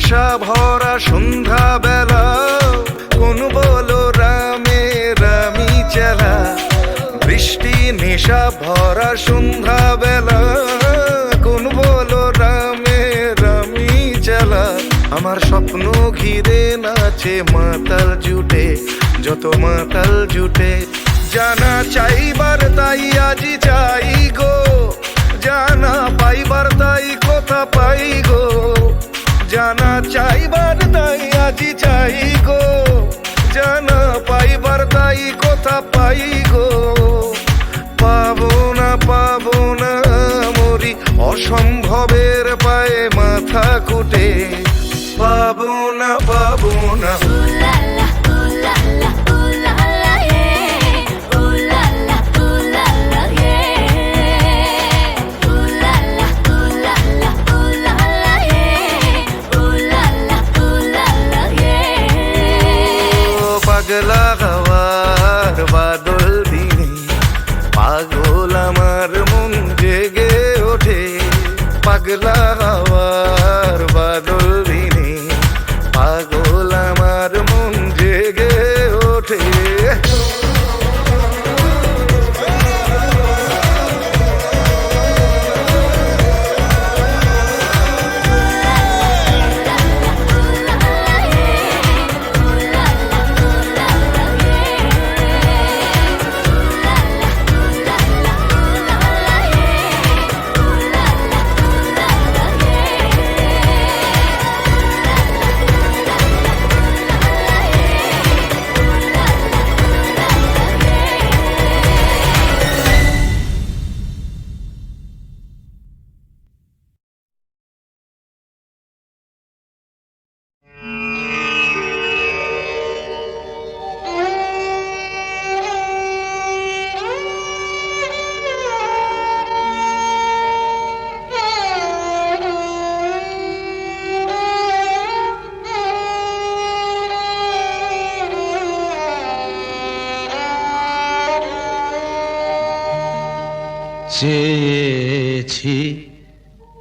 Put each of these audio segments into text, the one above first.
নেশা ভরা সন্ধ্যা বেলা কোন বলো রামে, রামি চেলা। বৃষ্টি নেশা ভরা সন্ধ্যা বেলা কোন বলো রামে, রামি চেলা। আমার স্বপ্ন ঘিরে নাচে মাতাল জুটে, যত মাতাল জুটে। জানা চাইবার তাই আজি চাই গো, জানা পাইবার তাই কথা পাই গো। জানা চাইবার তাই আজি চাই গো। জানা পাইবার তাই কথা পাই গো। পাবো না পাবো না, মরি অসম্ভবের পায়ে মাথা কুটে। পাবো না পাবো না।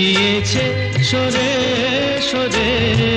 গিয়েছে সরে সরে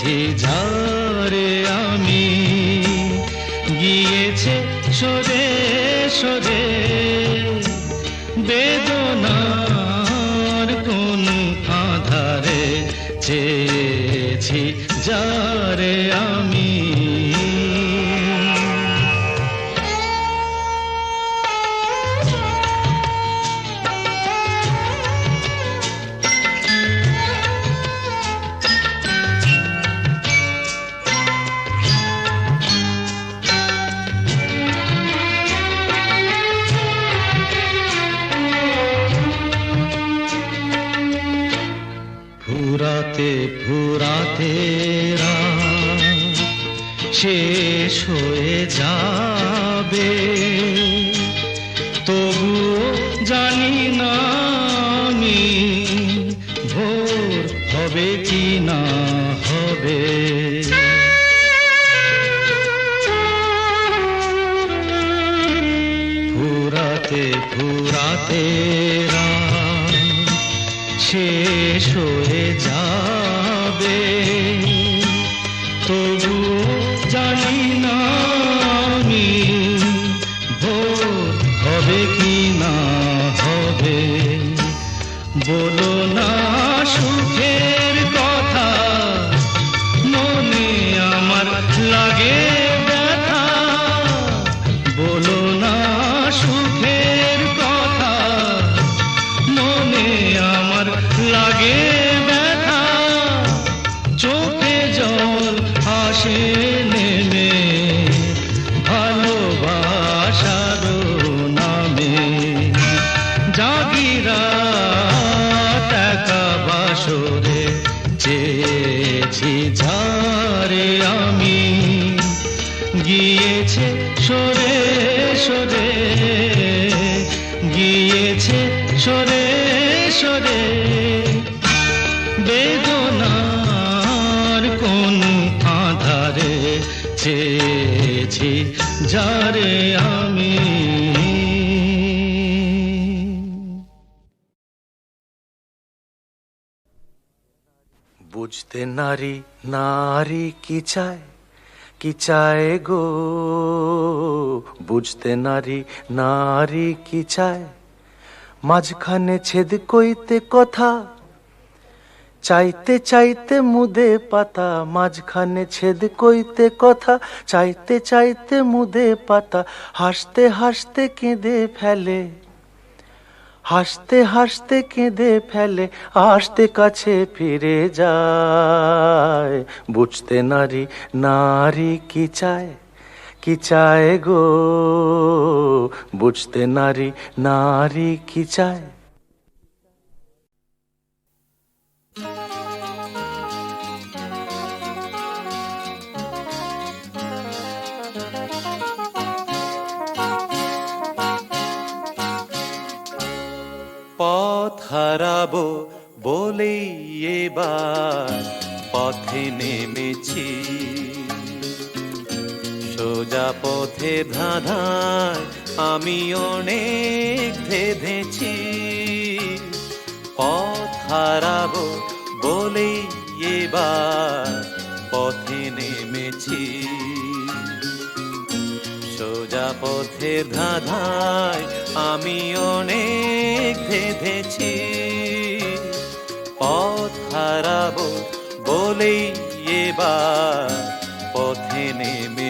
চেয়েছি যারে ভোর হবে কি না হবে। ফুরাতে ফুরাতে শেষ হয়ে যাবে। চেয়েছি যারে আমি বুঝতে নারী নারী কি চায়? কি চায় গো? বুঝতে নারী নারী কি চায়? মাঝখানে ছেদ কইতে কথা চাইতে চাইতে মুদে পাতা, মাঝখানে ছেদ কইতে কথা। চাইতে চাইতে মুদে পাতা, হাসতে হাসতে কেঁদে ফেলে। হাসতে হাসতে কেঁদে ফেলে, আসতে কাছে ফিরে যায়। বুঝতে নারী নারী কি চায়? কি চায় গো? বুঝতে নারী নারী কি চায়? হারাবো বলেই এবার পথে নেমেছি। সোজা পথে ধাঁধায় আমি অনেক ধেধেছি। পথ হারাবো বলেই এবার পথে নেমেছি। পথের ধাঁধায় আমি অনেক ভেবেছি পথ হারাবো বলেই এবার পথে নেমেছি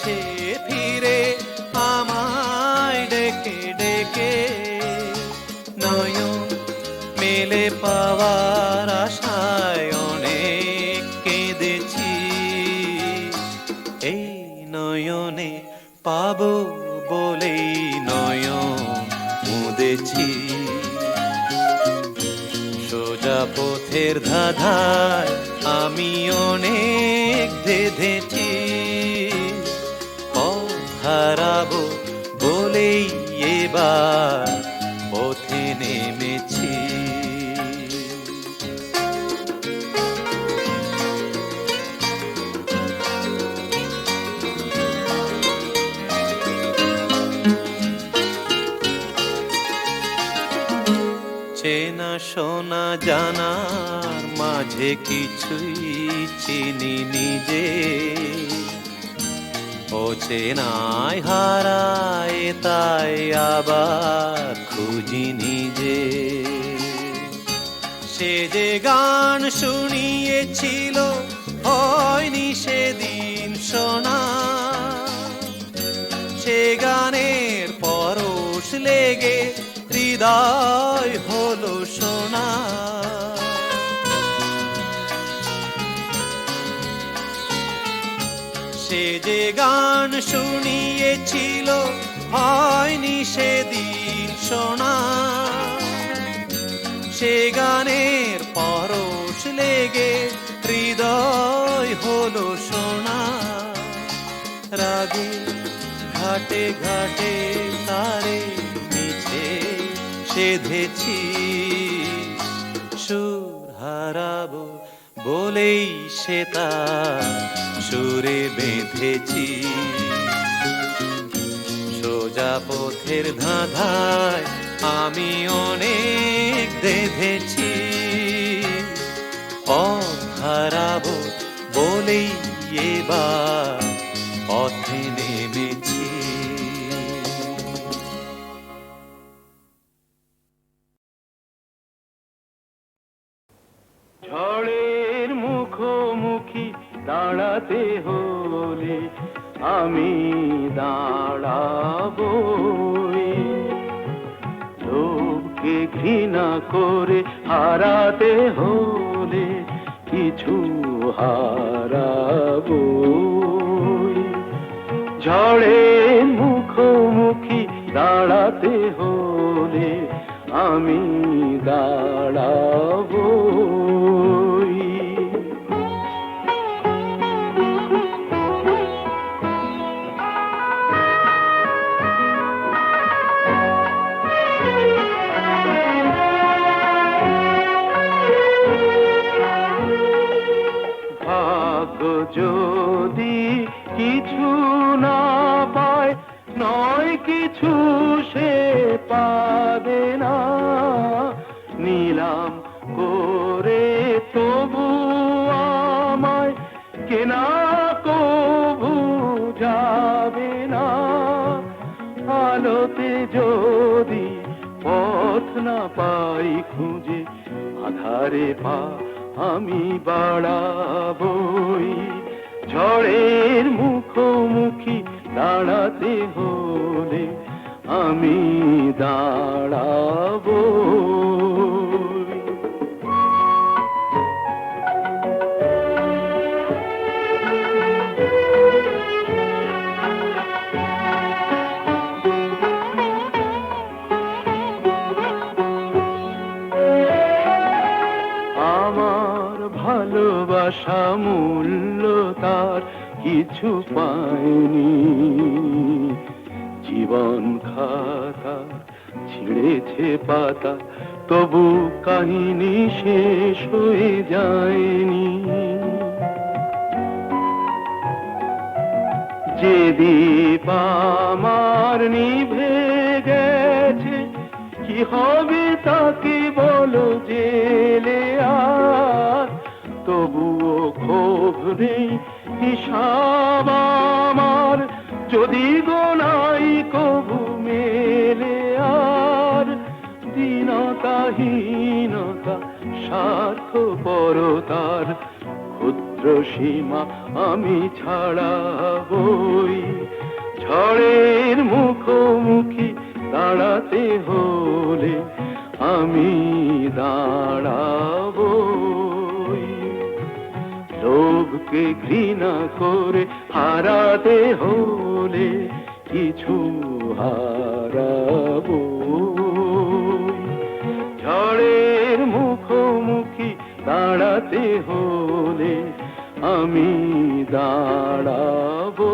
গেছে ফিরে আমায় ডেকে ডেকে নয়ন মেলে পাওয়ার আশায় অনেক কেঁদেছি। এই নয়নে পাবো বলেই নয়ন মুদেছি। সোজা পথের ধাঁধায় আমি অনেক ধেধেছি এবার পথে নেমেছি। চেনা শোনা জানার মাঝে কিছুই চিনি নিজে। ও চেনায় হারায় তাই আবার খুঁজি নিজে। সে যে গান শুনিয়েছিল, হয়নি সেদিন শোনা। সে গানের পরশ লেগে হৃদয় হলো সোনা। সে যে গান শুনিয়েছিল, হয়নি সেদিন শোনা। সে গানের পরশ লেগে হৃদয় হলো সোনা। রাগে ঘাটে ঘাটে তারে মিছে সেধেছি, সুর হারাবো বলেই সে তার সুরে বেঁধেছি। সোজা পথের ধাঁধায় আমি অনেক দেখেছি পথ হারাবো বলেই এবার করে হারাতে হলে কিছু হারাবো। ঝড়ে মুখোমুখি দাঁড়াতে হলে আমি দাঁড়াবো। কেনা কবু যাবে না? আলোতে যদি পথ না পাই খুঁজে, আধারে পা আমি বাড়াবই। ঝড়ের মুখোমুখি দাঁড়াতে হলে আমি দাঁড়াবো ভালোবাসা মূল্য তার কিছু পায়নি জীবন খাতা ছিঁড়েছে পাতা, তবু কাহিনী শেষ হয়ে যায়নি। যে দীপ আমার নিভে গেছে, কি হবে তাকে বলো জেলে আর তবুও ক্ষোভ নেই, হিসাব আমার। যদি গোনাই কবু মেলে আর। দীনতাহীনতা স্বার্থ পরতার ক্ষুদ্র সীমা আমি ছাড়াবই। ঝড়ের মুখোমুখি দাঁড়াতে হলে আমি দাঁড়াবই লোভকে ঘৃণা করে? হারাতে হলে কিছু হারাবো। ঝড়ের মুখোমুখি দাঁড়াতে হলে আমি দাঁড়াবো।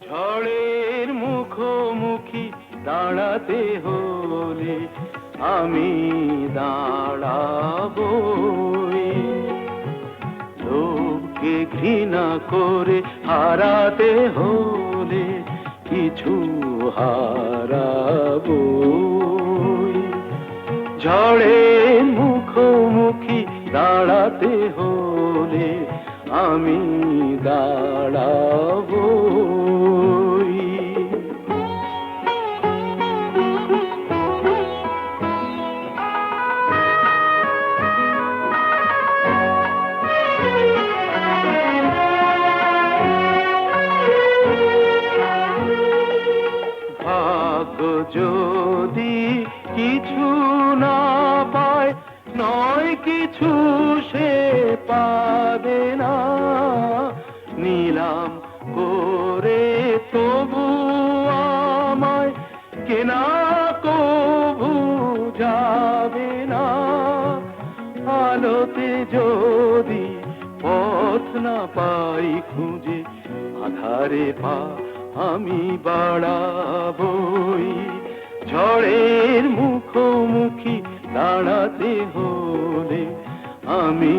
ঝড়ের মুখোমুখি দাঁড়াতে হলে আমি দাঁড়াবো লোককে ঘৃণা করে হারাতে হলে কিছু হারাবো ঝড়ের মুখোমুখি দাঁড়াতে হলে আমি দাঁড়াবো যদি পথ না পাই খুঁজে, আধারে পা আমি বাড়াবই। ঝড়ের মুখোমুখি দাঁড়াতে হলে আমি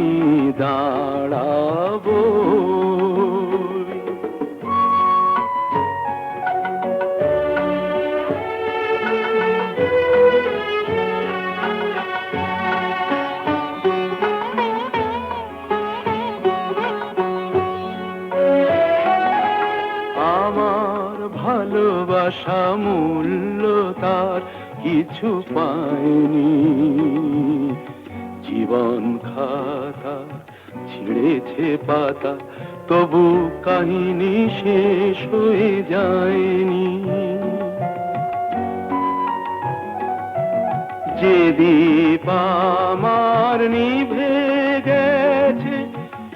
দাঁড়াবো মূল্য তার কিছু পায়নি। জীবন খাতা ছিঁড়েছে পাতা, তবু কাহিনী শেষ হয়ে যায়নি। যে দীপ আমার নিভে গেছে,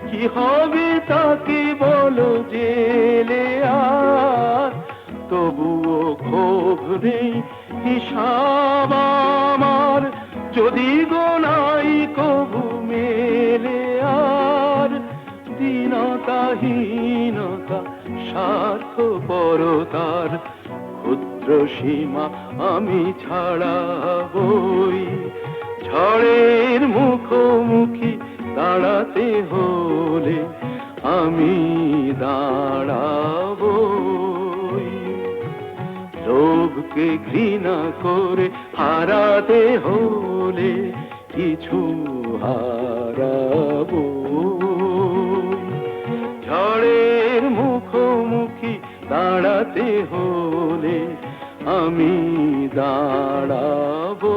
কি হবে তাকে বলো জেলে আর? তবুও ক্ষোভ নেই। হিসাব আমার যদি গোনাই কবু মেলে আর। দীনতাহীনতা স্বার্থ পরতার ক্ষুদ্র সীমা আমি ছাড়াবই ঝড়ের মুখোমুখি দাঁড়াতে হলে আমি দাঁড়াবো। লোভকে ঘৃণা করে? হারাতে হলে কিছু হারাবো। ঝড়ের মুখোমুখি দাঁড়াতে হলে আমি দাঁড়াবো।